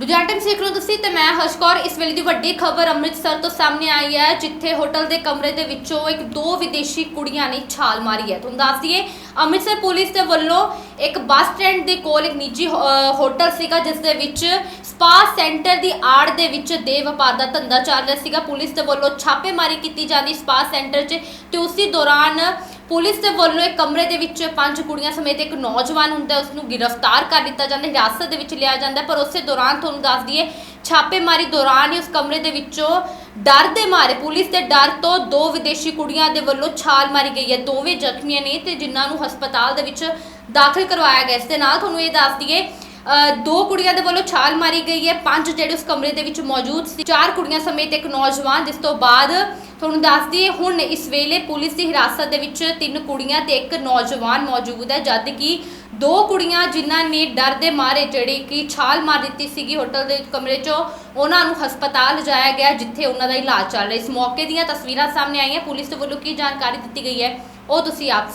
Ludhiana Times ਦੇਖ ਤੁਸੀਂ ਤੇ ਮੈਂ ਹਰਸ਼ਕੌਰ ਇਸ ਵੇਲੇ ਦੀ ਵੱਡੀ ਖਬਰ ਅੰਮ੍ਰਿਤਸਰ ਤੋਂ ਸਾਹਮਣੇ ਆਈ ਹੈ, ਜਿੱਥੇ ਹੋਟਲ ਦੇ ਕਮਰੇ ਦੇ ਵਿੱਚੋਂ ਇੱਕ ਦੋ ਵਿਦੇਸ਼ੀ ਕੁੜੀਆਂ ਨੇ ਛਾਲ ਮਾਰੀ ਹੈ। ਤੁਹਾਨੂੰ ਦੱਸ ਦਈਏ, ਅੰਮ੍ਰਿਤਸਰ ਪੁਲਿਸ ਦੇ ਵੱਲੋਂ ਇੱਕ ਬੱਸ ਸਟੈਂਡ ਦੇ ਕੋਲ ਇੱਕ ਨਿੱਜੀ ਹੋ- ਹੋਟਲ ਸੀਗਾ, ਜਿਸ ਦੇ ਵਿੱਚ ਸਪਾ ਸੈਂਟਰ ਦੀ ਆੜ ਦੇ ਵਿੱਚ ਦੇ ਵਪਾਰ ਦਾ ਧੰਦਾ ਚੱਲ ਰਿਹਾ ਸੀਗਾ। ਪੁਲਿਸ ਦੇ ਵੱਲੋਂ ਛਾਪੇਮਾਰੀ ਕੀਤੀ ਜਾਂਦੀ ਸਪਾ ਸੈਂਟਰ 'ਚ ਤੇ ਉਸੇ ਦੌਰਾਨ ਪੁਲਿਸ ਦੇ ਵੱਲੋਂ ਇੱਕ ਕਮਰੇ ਦੇ ਵਿੱਚ ਪੰਜ ਕੁੜੀਆਂ ਸਮੇਤ ਇੱਕ ਨੌਜਵਾਨ ਹੁੰਦਾ ਹੈ, ਉਸ ਨੂੰ ਗ੍ਰਿਫਤਾਰ ਕਰ ਲਿੱਤਾ ਜਾਂਦਾ ਹਿਰਾਸਤ ਦੇ ਵਿੱਚ ਲਿਆ ਜਾਂਦਾ ਪਰ ਉਸੇ ਦੌਰਾਨ ਤੁਹਾਨੂੰ ਦੱਸ ਦਈਏ ਛਾਪੇਮਾਰੀ ਦੌਰਾਨ ਹੀ ਉਸ ਕਮਰੇ ਦੇ ਵਿੱਚੋਂ ਡਰ ਦੇ ਮਾਰੇ ਪੁਲਿਸ ਦੇ ਡਰ ਤੋਂ ਦੋ ਵਿਦੇਸ਼ੀ ਕੁੜੀਆਂ ਦੇ ਵੱਲੋਂ ਛਾਲ ਮਾਰੀ ਗਈ ਹੈ। ਦੋਵੇਂ ਜ਼ਖਮੀਆਂ ਨੇ ਤੇ ਜਿਨ੍ਹਾਂ ਨੂੰ ਹਸਪਤਾਲ ਦੇ ਵਿੱਚ ਦਾਖਲ ਕਰਵਾਇਆ ਗਿਆ ਇਸ ਦੇ ਨਾਲ ਤੁਹਾਨੂੰ ਇਹ ਦੱਸ ਦਈਏ ਦੋ ਕੁੜੀਆਂ ਦੇ ਵੱਲੋਂ ਛਾਲ ਮਾਰੀ ਗਈ ਹੈ ਪੰਜ ਜਿਹੜੇ ਉਸ ਕਮਰੇ ਦੇ ਵਿੱਚ ਮੌਜੂਦ ਸੀ। ਚਾਰ ਕੁੜੀਆਂ ਸਮੇਤ ਇੱਕ ਨੌਜਵਾਨ ਜਿਸ ਤੋਂ ਬਾਅਦ ਤੁਹਾਨੂੰ ਦੱਸ ਦਈਏ, ਹੁਣ ਇਸ ਵੇਲੇ ਪੁਲਿਸ ਦੀ ਹਿਰਾਸਤ ਦੇ ਵਿੱਚ ਤਿੰਨ ਕੁੜੀਆਂ ਤੇ ਇੱਕ ਨੌਜਵਾਨ ਮੌਜੂਦ ਹੈ। ਜਦ ਕਿ ਦੋ ਕੁੜੀਆਂ ਜਿਨ੍ਹਾਂ ਨੇ ਡਰ ਦੇ ਮਾਰੇ, ਜਿਹੜੀ ਕਿ ਛਾਲ ਮਾਰ ਦਿੱਤੀ ਸੀਗੀ ਹੋਟਲ ਦੇ ਕਮਰੇ 'ਚੋਂ, ਉਹਨਾਂ ਨੂੰ ਹਸਪਤਾਲ ਲਿਜਾਇਆ ਗਿਆ, ਜਿੱਥੇ ਉਹਨਾਂ ਦਾ ਇਲਾਜ ਚੱਲ ਰਿਹਾ ਇਸ ਮੌਕੇ ਦੀਆਂ ਤਸਵੀਰਾਂ ਸਾਹਮਣੇ ਆਈਆਂ। ਪੁਲਿਸ ਦੇ ਵੱਲੋਂ ਕੀ ਜਾਣਕਾਰੀ ਦਿੱਤੀ ਗਈ ਹੈ, ਉਹ ਤੁਸੀਂ ਆਪ